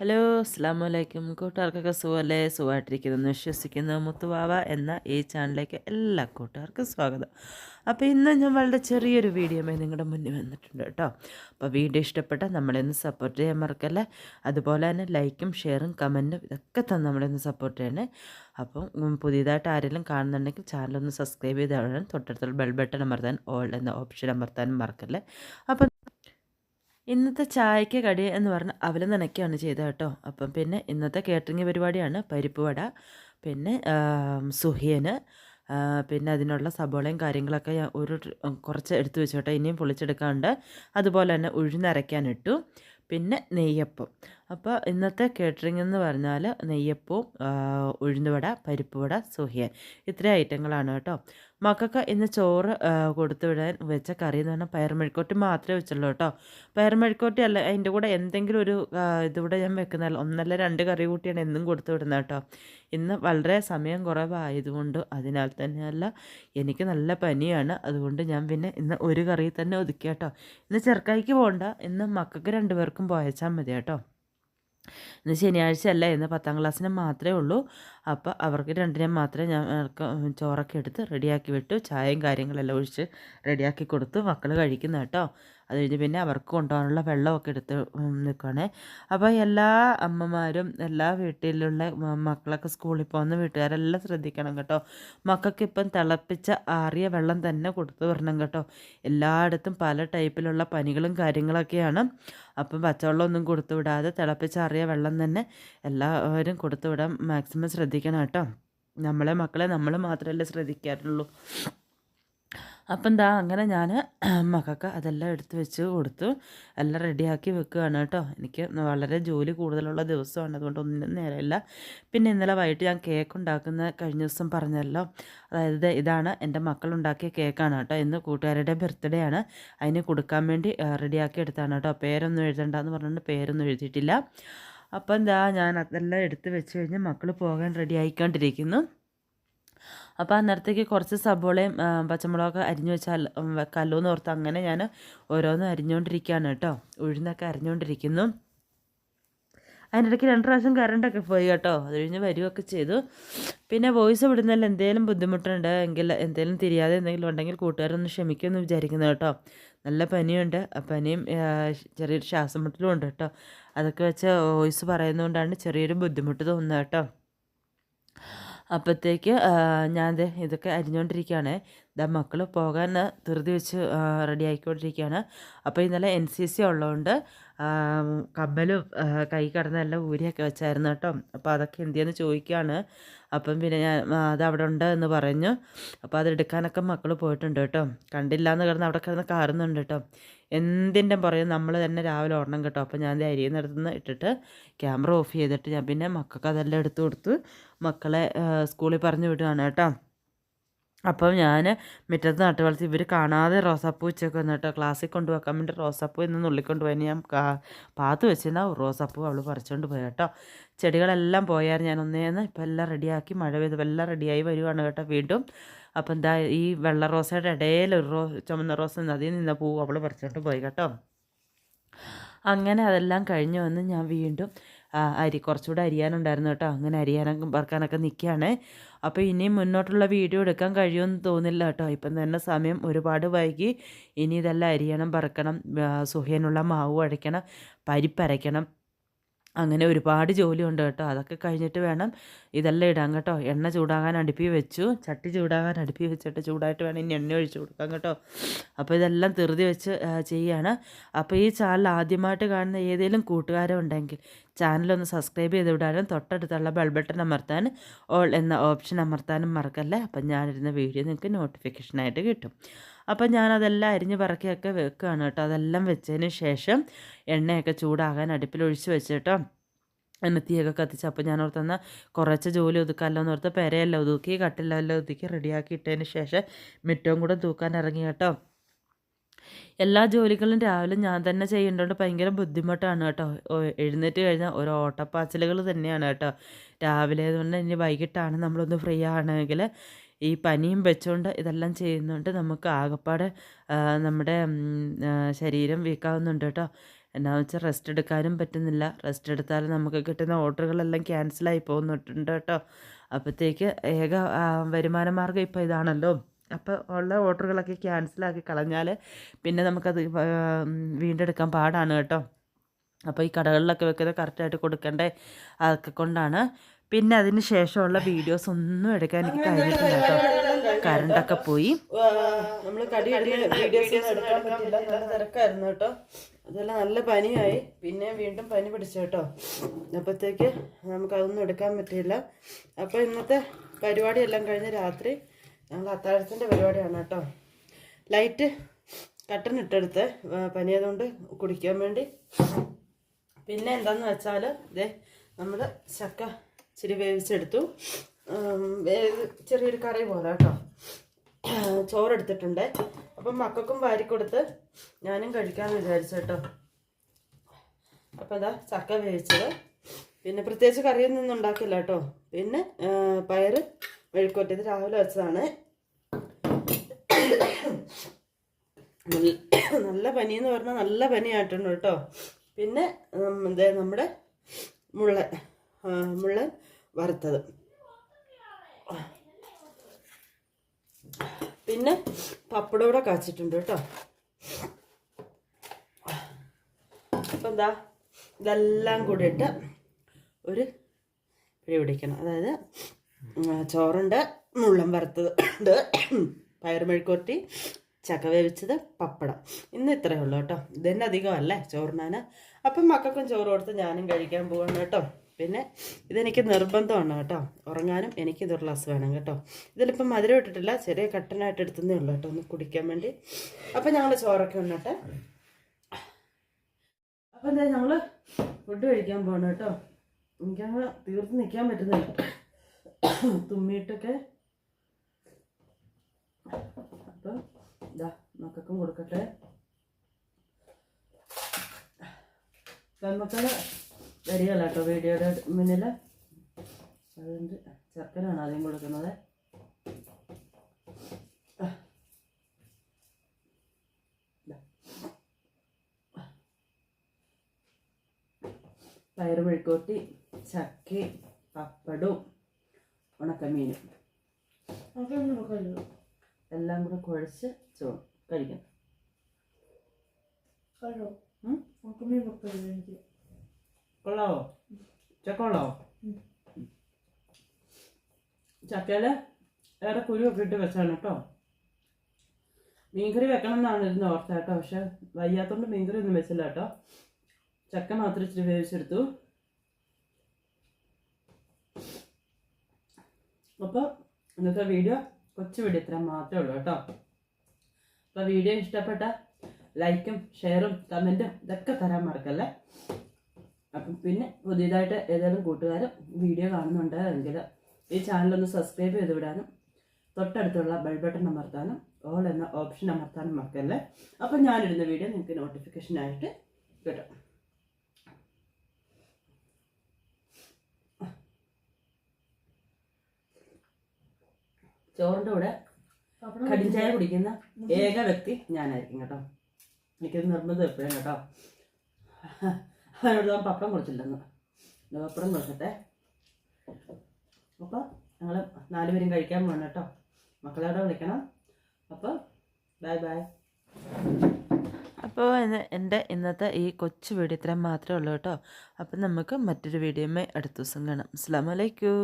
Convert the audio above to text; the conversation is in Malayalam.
ഹലോ അസ്സാം വലൈക്കും കൂട്ടുകാർക്കൊക്കെ സുഖമല്ലേ സുഖമായിട്ടിരിക്കുന്നു. വിശ്വസിക്കുന്നു. മുത്തുവാവ എന്ന ഈ ചാനലിലേക്ക് എല്ലാ കൂട്ടുകാർക്കും സ്വാഗതം. അപ്പോൾ ഇന്ന് ഞാൻ വളരെ ചെറിയൊരു വീഡിയോമായി നിങ്ങളുടെ മുന്നിൽ വന്നിട്ടുണ്ട് കേട്ടോ. അപ്പോൾ വീഡിയോ ഇഷ്ടപ്പെട്ട നമ്മളെന്ന് സപ്പോർട്ട് ചെയ്യാൻ മറക്കല്ലേ? അതുപോലെ തന്നെ ലൈക്കും ഷെയറും കമന്റും ഇതൊക്കെ തന്നെ നമ്മളെന്ന് സപ്പോർട്ട് ചെയ്യണേ. അപ്പം പുതിയതായിട്ട് ആരെങ്കിലും കാണുന്നുണ്ടെങ്കിൽ ചാനലൊന്ന് സബ്സ്ക്രൈബ് ചെയ്ത് തൊട്ടടുത്തുള്ള ബെൽ ബട്ടൺ അമർത്താൻ ഓൾ എന്ന ഓപ്ഷൻ അമർത്താനും മറക്കല്ലേ? അപ്പം ഇന്നത്തെ ചായക്ക് കടി എന്ന് പറഞ്ഞാൽ അവൽ നനയ്ക്കുകയാണ് ചെയ്തത് കേട്ടോ. അപ്പം പിന്നെ ഇന്നത്തെ കേറ്ററിംഗ് പരിപാടിയാണ്. പരിപ്പ് വട പിന്നെ സുഹിയന് പിന്നെ അതിനുള്ള സബോളയും കാര്യങ്ങളൊക്കെ ഞാൻ ഒരു കുറച്ച് എടുത്തു വെച്ചോട്ടെ ഇനിയും പൊളിച്ചെടുക്കാണ്ട്. അതുപോലെ തന്നെ ഉഴുന്നരയ്ക്കാനിട്ടു പിന്നെ നെയ്യപ്പം. അപ്പോൾ ഇന്നത്തെ കേറ്ററിംഗ് എന്ന് പറഞ്ഞാൽ നെയ്യപ്പവും ഉഴുന്നുവട പരിപ്പുവട സുഹിയൻ. ഇത്രയും ഐറ്റങ്ങളാണ് കേട്ടോ. മക്കൾക്ക് ഇന്ന് ചോറ് കൊടുത്തു വിടാൻ വെച്ച കറി എന്ന് പറഞ്ഞാൽ പയർമെഴുക്കോട്ടി മാത്രമേ വെച്ചുള്ളൂ കേട്ടോ. പയർമെഴുക്കോട്ടി അല്ല അതിന്റെ കൂടെ എന്തെങ്കിലും ഒരു ഇതിവിടെ ഞാൻ വെക്കുന്നതല്ല ഒന്നല്ല രണ്ട് കറി കൂട്ടിയാണ് എന്നും കൊടുത്തു വിടുന്നത് കേട്ടോ. ഇന്ന് വളരെ സമയം കുറവായതുകൊണ്ട് അതിനാൽ തന്നെയല്ല എനിക്ക് നല്ല പനിയാണ്. അതുകൊണ്ട് ഞാൻ പിന്നെ ഇന്ന് ഒരു കറി തന്നെ ഒതുക്കി കേട്ടോ. ഇന്ന് ചെറുക്കായിക്ക് പോകണ്ട ഇന്ന് മക്കൾക്ക് രണ്ടുപേർക്കും പോയച്ചാൽ മതി കേട്ടോ. ഇന്ന് ശനിയാഴ്ച അല്ല? ഇന്ന് പത്താം ക്ലാസ്സിന് മാത്രമേ ഉള്ളൂ. അപ്പോൾ അവർക്ക് രണ്ടിനെയും മാത്രമേ ഞാൻ ചോറൊക്കെ എടുത്ത് റെഡിയാക്കി വിട്ടു. ചായയും കാര്യങ്ങളെല്ലാം ഒഴിച്ച് റെഡിയാക്കി കൊടുത്തു. മക്കൾ കഴിക്കുന്ന കേട്ടോ. അത് കഴിഞ്ഞ് പിന്നെ അവർക്ക് കൊണ്ടുപോകാനുള്ള വെള്ളമൊക്കെ എടുത്ത് നിൽക്കുകയാണ് അപ്പോൾ എല്ലാ അമ്മമാരും എല്ലാ വീട്ടിലുള്ള മക്കളൊക്കെ സ്കൂളിൽ പോകുന്ന വീട്ടുകാരെല്ലാം ശ്രദ്ധിക്കണം കേട്ടോ. മക്കൾക്ക് ഇപ്പം തിളപ്പിച്ച ആറിയ വെള്ളം തന്നെ കൊടുത്തു വരണം കേട്ടോ. എല്ലായിടത്തും പല ടൈപ്പിലുള്ള പനികളും കാര്യങ്ങളൊക്കെയാണ്. അപ്പം പച്ചവെള്ളമൊന്നും കൊടുത്തു വിടാതെ തിളപ്പിച്ചാറിയ വെള്ളം തന്നെ എല്ലാവരും കൊടുത്തു വിടാൻ മാക്സിമം ശ്രദ്ധിക്കണം കേട്ടോ. നമ്മളെ മക്കളെ നമ്മൾ മാത്രമല്ലേ ശ്രദ്ധിക്കാറുള്ളൂ. അപ്പം എന്താ അങ്ങനെ ഞാൻ മക്കൾക്ക് അതെല്ലാം എടുത്തു വെച്ച് കൊടുത്തു. എല്ലാം റെഡിയാക്കി വെക്കുകയാണ് കേട്ടോ. എനിക്ക് വളരെ ജോലി കൂടുതലുള്ള ദിവസമാണ്. അതുകൊണ്ട് ഒന്നും നേരമില്ല. പിന്നെ ഇന്നലെ വൈകിട്ട് ഞാൻ കേക്ക് ഉണ്ടാക്കുന്ന കഴിഞ്ഞ ദിവസം പറഞ്ഞല്ലോ. അതായത് ഇതാണ് എന്റെ മക്കൾ ഉണ്ടാക്കിയ കേക്കാണ് കേട്ടോ. ഇന്ന് കൂട്ടുകാരുടെ ബർത്ത്ഡേ ആണ്. അതിന് കൊടുക്കാൻ വേണ്ടി റെഡിയാക്കി എടുത്താണ് കേട്ടോ. പേരൊന്നും എഴുതണ്ടെന്ന് പറഞ്ഞുകൊണ്ട് പേരൊന്നും എഴുതിയിട്ടില്ല. അപ്പം എന്താ ഞാൻ അതെല്ലാം എടുത്ത് വെച്ച് കഴിഞ്ഞ് മക്കൾ പോകാൻ റെഡി ആയിക്കൊണ്ടിരിക്കുന്നു അപ്പോൾ അന്നേരത്തേക്ക് കുറച്ച് സബോളയും പച്ചമുളകൊക്കെ അരിഞ്ഞു വെച്ചാൽ വെക്കാമല്ലോ എന്ന് ഓർത്ത് അങ്ങനെ ഞാൻ ഓരോന്നും അരിഞ്ഞുകൊണ്ടിരിക്കുകയാണ് കേട്ടോ. ഉഴുന്നൊക്കെ അരിഞ്ഞുകൊണ്ടിരിക്കുന്നു അതിനിടയ്ക്ക് രണ്ട് പ്രാവശ്യം കറണ്ടൊക്കെ പോയി കേട്ടോ. അത് കഴിഞ്ഞ് വരികയൊക്കെ ചെയ്തു. പിന്നെ വോയിസ് വിടുന്നതിൽ എന്തെങ്കിലും ബുദ്ധിമുട്ടുണ്ട് എങ്കിൽ എന്തെങ്കിലും തിരിയാതെ എന്തെങ്കിലും ഉണ്ടെങ്കിൽ കൂട്ടുകാരൊന്ന് ക്ഷമിക്കുമെന്ന് വിചാരിക്കുന്നു കേട്ടോ. നല്ല പനിയുണ്ട്. പനിയും ചെറിയൊരു ശ്വാസം മുട്ടലും ഉണ്ട് കേട്ടോ. അതൊക്കെ വെച്ച് വോയിസ് പറയുന്നതുകൊണ്ടാണ് ചെറിയൊരു ബുദ്ധിമുട്ട് തോന്നുന്നത് കേട്ടോ. അപ്പോഴത്തേക്ക് ഞാൻ ഇതൊക്കെ അരിഞ്ഞുകൊണ്ടിരിക്കുകയാണ് ഇതാ മക്കൾ പോകാൻ ധൃതി വെച്ച് റെഡി ആയിക്കൊണ്ടിരിക്കുകയാണ് അപ്പോൾ ഇന്നലെ എൻ സി സി ഉള്ളതുകൊണ്ട് കമ്മലും കൈ കടന്നെല്ലാം ഊരിയൊക്കെ വെച്ചായിരുന്നു കേട്ടോ. അപ്പോൾ അതൊക്കെ എന്തിയെന്ന് ചോദിക്കുകയാണ് അപ്പം പിന്നെ ഞാൻ അത് അവിടെ ഉണ്ട് എന്ന് പറഞ്ഞു. അപ്പോൾ അത് എടുക്കാനൊക്കെ മക്കൾ പോയിട്ടുണ്ട് കേട്ടോ. കണ്ടില്ല എന്ന് കിടന്ന് അവിടെ കിടന്ന് കാറുന്നുണ്ട് കേട്ടോ. എന്തിന്റെ പറയും നമ്മൾ തന്നെ രാവിലെ ഓടണം കേട്ടോ. അപ്പോൾ ഞാൻ അരിയുന്നിടത്തുനിന്ന് ഇട്ടിട്ട് ക്യാമറ ഓഫ് ചെയ്തിട്ട് ഞാൻ പിന്നെ മക്കൾക്ക് അതെല്ലാം എടുത്തു കൊടുത്ത് മക്കളെ സ്കൂളിൽ പറഞ്ഞു വിടുകയാണ് കേട്ടോ. അപ്പം ഞാൻ മുറ്റത്ത് നട്ട് വളർത്തി ഇവർ കാണാതെ റോസാപ്പൂ ഉച്ചയ്ക്ക് വന്നിട്ടോ ക്ലാസ്സിൽ കൊണ്ടുവെക്കാൻ വേണ്ടി റോസാപ്പൂ ഇന്ന് നുള്ളിക്കൊണ്ട് പോയി ഞാൻ പാത്ത് വെച്ചിരുന്ന. റോസാപ്പൂ അവൾ പറിച്ചുകൊണ്ട് പോയി കേട്ടോ. ചെടികളെല്ലാം പോയാൽ ഞാൻ ഒന്നേന്ന് ഇപ്പം എല്ലാം റെഡിയാക്കി. മഴ പെയ്ത് എല്ലാം റെഡിയായി വരുവാണ് കേട്ടോ വീണ്ടും. അപ്പം എന്താ ഈ വെള്ള റോസയുടെ ഇടയിൽ ഒരു റോ ചുമന്ന റോസ നദിയിൽ നിന്ന പൂ അവൾ പറിച്ചുകൊണ്ട് പോയി കേട്ടോ. അങ്ങനെ അതെല്ലാം കഴിഞ്ഞ് വന്ന് ഞാൻ വീണ്ടും അരി കുറച്ചുകൂടെ അരിയാനുണ്ടായിരുന്നു കേട്ടോ. അങ്ങനെ അരിയാനൊക്കെ പറക്കാനൊക്കെ നിൽക്കുകയാണ് അപ്പോൾ ഇനിയും മുന്നോട്ടുള്ള വീഡിയോ എടുക്കാൻ കഴിയുമെന്ന് തോന്നില്ല കേട്ടോ. ഇപ്പം തന്നെ സമയം ഒരുപാട് വൈകി. ഇനി ഇതെല്ലാം അരിയണം പറക്കണം സുഹേനുള്ള മാവ് അടയ്ക്കണം പരിപ്പരയ്ക്കണം അങ്ങനെ ഒരുപാട് ജോലിയുണ്ട് കേട്ടോ. അതൊക്കെ കഴിഞ്ഞിട്ട് വേണം ഇതെല്ലാം ഇടാൻ കേട്ടോ. എണ്ണ ചൂടാകാൻ അടുപ്പി വെച്ചു. ചട്ടി ചൂടാകാൻ അടുപ്പി വെച്ചിട്ട് ചൂടായിട്ട് വേണം ഇനി എണ്ണ ഒഴിച്ചു കൊടുക്കാൻ കേട്ടോ. അപ്പോൾ ഇതെല്ലാം തെറുതി വെച്ച് ചെയ്യുകയാണ് അപ്പോൾ ഈ ചാനൽ ആദ്യമായിട്ട് കാണുന്ന ഏതെങ്കിലും കൂട്ടുകാരോ ഉണ്ടെങ്കിൽ ചാനലൊന്ന് സബ്സ്ക്രൈബ് ചെയ്ത് വിടാനും തൊട്ടടുത്തുള്ള ബെൽ ബട്ടൺ അമർത്താൻ ഓൾ എന്ന ഓപ്ഷൻ അമർത്താനും മറക്കല്ലേ? അപ്പം ഞാനിരുന്ന വീഡിയോ നിങ്ങൾക്ക് നോട്ടിഫിക്കേഷനായിട്ട് കിട്ടും. അപ്പം ഞാനതെല്ലാം അരിഞ്ഞ് പറക്കിയൊക്കെ വെക്കുകയാണ് കേട്ടോ. അതെല്ലാം വെച്ചതിന് ശേഷം എണ്ണയൊക്കെ ചൂടാകാൻ അടുപ്പിൽ ഒഴിച്ച് വെച്ചിട്ടോ എന്നെ തീയൊക്കെ കത്തിച്ച് അപ്പോൾ ഞാൻ ഓർത്തന്ന കുറച്ച് ജോലി ഒതുക്കാമല്ലോ എന്ന് ഓർത്ത് പെരയെല്ലാം ഒതുക്കി കട്ടിലെല്ലാം ഒതുക്കി റെഡിയാക്കി ഇട്ടതിന് ശേഷം മിറ്റവും കൂടെ തൂക്കാൻ ഇറങ്ങി കേട്ടോ. എല്ലാ ജോലികളും രാവിലെ ഞാൻ തന്നെ ചെയ്യേണ്ടതുകൊണ്ട് ഭയങ്കര ബുദ്ധിമുട്ടാണ് കേട്ടോ. എഴുന്നേറ്റ് കഴിഞ്ഞാൽ ഒരു ഓട്ടപ്പാച്ചിലുകൾ തന്നെയാണ് കേട്ടോ. രാവിലെ അതുകൊണ്ട് ഇനി വൈകിട്ടാണ് നമ്മളൊന്ന് ഫ്രീ ആണെങ്കിൽ ഈ പനിയും വെച്ചുകൊണ്ട് ഇതെല്ലാം ചെയ്യുന്നുണ്ട് നമുക്ക് ആകപ്പാടെ നമ്മുടെ ശരീരം വീക്കാവുന്നുണ്ട് കേട്ടോ. എന്നാ വെച്ചാൽ റെസ്റ്റ് എടുക്കാനും പറ്റുന്നില്ല. റെസ്റ്റ് എടുത്താൽ നമുക്ക് കിട്ടുന്ന ഓർഡറുകളെല്ലാം ക്യാൻസലായി പോകുന്നുണ്ട് കേട്ടോ. അപ്പോഴത്തേക്ക് ഏക വരുമാന മാർഗം ഇപ്പോൾ ഇതാണല്ലോ. അപ്പോൾ ഉള്ള ഓർഡറുകളൊക്കെ ക്യാൻസലാക്കി കളഞ്ഞാൽ പിന്നെ നമുക്കത് വീണ്ടെടുക്കാൻ പാടാണ് കേട്ടോ. അപ്പോൾ ഈ കടകളിലൊക്കെ വെക്കുന്നത് കറക്റ്റായിട്ട് കൊടുക്കണ്ടേ അതൊക്കെ കൊണ്ടാണ്. പിന്നെ അതിന് ശേഷമുള്ള വീഡിയോസ് ഒന്നും എടുക്കാൻ എനിക്ക് കഴിഞ്ഞിട്ടില്ല കേട്ടോ. കറണ്ടൊക്കെ പോയി. നമ്മൾ കടി എടുക്കാൻ പറ്റില്ല നല്ല കേട്ടോ. അതെല്ലാം നല്ല പനിയായി. പിന്നെ വീണ്ടും പനി പിടിച്ചു കേട്ടോ. അപ്പോഴത്തേക്ക് നമുക്കതൊന്നും എടുക്കാൻ പറ്റിയില്ല. അപ്പോൾ ഇന്നത്തെ പരിപാടിയെല്ലാം കഴിഞ്ഞ് രാത്രി ഞങ്ങൾ അത്താഴത്തിന്റെ പരിപാടിയാണ് കേട്ടോ. ലൈറ്റ് കട്ടൻ ഇട്ടെടുത്ത് പനിയതുകൊണ്ട് കുടിക്കാൻ വേണ്ടി. പിന്നെ എന്താന്ന് വെച്ചാൽ ഇതേ നമ്മൾ ചക്ക ഇച്ചിരി വേവിച്ചെടുത്തു. വേവ് ചെറിയൊരു കറി പോലെ കേട്ടോ. ചോറെടുത്തിട്ടുണ്ട്. അപ്പം മക്കൾക്കും വാരി കൊടുത്ത് ഞാനും കഴിക്കാമെന്ന് വിചാരിച്ചു കേട്ടോ. അപ്പം അതാ ചക്ക വേവിച്ചത്. പിന്നെ പ്രത്യേകിച്ച് കറിയൊന്നും ഉണ്ടാക്കില്ല കേട്ടോ. പിന്നെ ആ, പയറ് മെഴുക്കുവറ്റത് രാവിലെ വെച്ചതാണ്. നല്ല പനി എന്ന് പറഞ്ഞാൽ നല്ല പനിയായിട്ടുണ്ട് കേട്ടോ. പിന്നെ എന്താ നമ്മുടെ മുള്ള മുള്ള വറുത്തത്. പിന്നെ പപ്പടം കൂടെ കാച്ചിട്ടുണ്ട് കേട്ടോ. അപ്പം എന്താ ഇതെല്ലാം കൂടി ഇട്ട് ഒരു പിടി പിടിക്കണം. അതായത് ചോറുണ്ട് മുള്ളം വറുത്തത്. ഉണ്ട് പയർ മെഴുക്കുവരട്ടി ചക്ക വേവിച്ചത് പപ്പടം. ഇന്ന് ഇത്രയേ ഉള്ളൂ കേട്ടോ. ഇതന്നെ അധികമല്ലേ ചോറിനാൻ അപ്പം മക്കൾക്കും ചോറ് കൊടുത്ത് ഞാനും കഴിക്കാൻ പോകണം കേട്ടോ. പിന്നെ ഇതെനിക്ക് നിർബന്ധമാണ് കേട്ടോ. ഉറങ്ങാനും എനിക്ക് ഇതൊരു ഗ്ലാസ് വേണം കേട്ടോ. ഇതിലിപ്പം മധുരം ഇട്ടിട്ടില്ല ചെറിയ കട്ടനായിട്ട് എടുത്തതേ ഉള്ളൂ കേട്ടോ ഒന്ന് കുടിക്കാൻ വേണ്ടി. അപ്പം ഞങ്ങൾ ചോറൊക്കെ ഉണ്ടട്ടെ അപ്പം എന്താ ഞങ്ങൾ ഫുഡ് കഴിക്കാൻ പോകണം കേട്ടോ. എനിക്കങ്ങ് തീർത്ത് നിൽക്കാൻ പറ്റുന്നില്ല. തുമ്മിയിട്ടൊക്കെ. അപ്പം ഇതാ മക്കൾക്കും കൊടുക്കട്ടെ. പെൺമക്കൾ വരികയല്ല കേട്ടോ വീഡിയോയുടെ മുന്നിൽ അതുകൊണ്ട് ചെറുക്കനാണ് ആദ്യം കൊടുക്കുന്നത്. ദാ. പയറ് മെഴുക്കോട്ടി ചക്കി പപ്പടവും ഉണക്കമീനും എല്ലാം കൂടെ കുഴച്ച് ചോറ് കഴിക്കണം? കൊള്ളാവോ? ചക്ക കൊള്ളാവോ ചക്കയിൽ ഏറെ കുരുവൊക്കെ ഇട്ട് വെച്ചാണ് കേട്ടോ. മീൻകറി വെക്കണം എന്നാണ് ഇരുന്ന് ഓർത്ത കേട്ടോ. പക്ഷെ വയ്യാത്തോണ്ട് മീൻകറി ഒന്നും വെച്ചില്ല കേട്ടോ. ചക്ക മാത്രം ഇച്ചിരി വേവിച്ചെടുത്തു. അപ്പോൾ ഇന്നത്തെ വീഡിയോ കൊച്ചു വീഡിയോ ഇത്ര മാത്രമേ ഉള്ളൂ കേട്ടോ. അപ്പോൾ വീഡിയോ ഇഷ്ടപ്പെട്ട ലൈക്കും ഷെയറും കമന്റും ഇതൊക്കെ തരാൻ മറക്കല്ലേ? അപ്പം പിന്നെ പുതിയതായിട്ട് ഏതെങ്കിലും കൂട്ടുകാർ വീഡിയോ കാണുന്നുണ്ട് എങ്കിൽ ഈ ചാനലൊന്ന് സബ്സ്ക്രൈബ് ചെയ്ത് വിടാനും തൊട്ടടുത്തുള്ള ബെൽ ബട്ടൺ അമർത്താനും ഓൾ എന്ന ഓപ്ഷൻ അമർത്താനും മറക്കല്ലേ? അപ്പം ഞാനിടുന്ന വീഡിയോ നിങ്ങൾക്ക് നോട്ടിഫിക്കേഷനായിട്ട് കിട്ടും. ചോറിന്റെ കൂടെ കടിഞ്ചായ കുടിക്കുന്ന ഏക വ്യക്തി ഞാനായിരിക്കും കേട്ടോ. എനിക്കത് നിർബന്ധം എപ്പോഴും കേട്ടോ. അതിനോട് ഞാൻ പപ്പടം കുറിച്ചില്ലെന്ന്. പപ്പടം കുറച്ചിട്ടെ. അപ്പോൾ ഞങ്ങൾ നാലുപേരും കഴിക്കാൻ പോകണം കേട്ടോ. മക്കളോടെ വിളിക്കണം. അപ്പോൾ ബൈ ബൈ അപ്പോൾ എന്റെ ഇന്നത്തെ ഈ കൊച്ചു വീഡിയോ ഇത്രയും മാത്രമേ ഉള്ളൂ കേട്ടോ. അപ്പം നമുക്ക് മറ്റൊരു വീഡിയോമേ അടുത്ത ദിവസം കാണാം. അസ്സാം വലൈക്കും